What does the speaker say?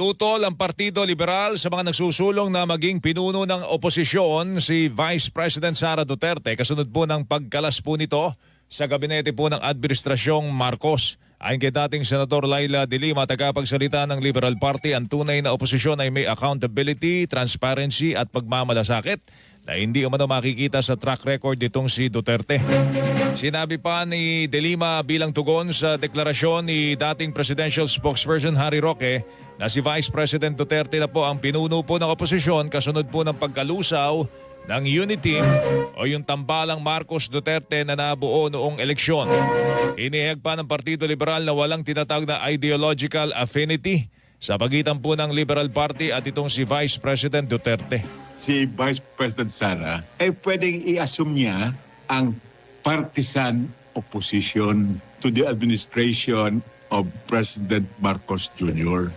Tutol ang Partido Liberal sa mga nagsusulong na maging pinuno ng oposisyon si Vice President Sara Duterte kasunod po ng pagkalas po nito sa gabinete po ng Administrasyong Marcos. Ayon kay dating Senador Laila De Lima, tagapagsalita ng Liberal Party, ang tunay na oposisyon ay may accountability, transparency at pagmamalasakit na hindi umano makikita sa track record nitong si Duterte. Sinabi pa ni De Lima bilang tugon sa deklarasyon ni dating presidential spokesperson Harry Roque na si Vice President Duterte na po ang pinuno po ng oposisyon kasunod po ng pagkalusaw ng Uniteam o yung tambalang Marcos Duterte na nabuo noong eleksyon. Inihag pa ng Partido Liberal na walang tinatawag na ideological affinity sa pagitan po ng Liberal Party at itong si Vice President Duterte. si Vice President Sara, eh pwedeng i-assume niya ang partisan opposition to the administration of President Marcos Jr.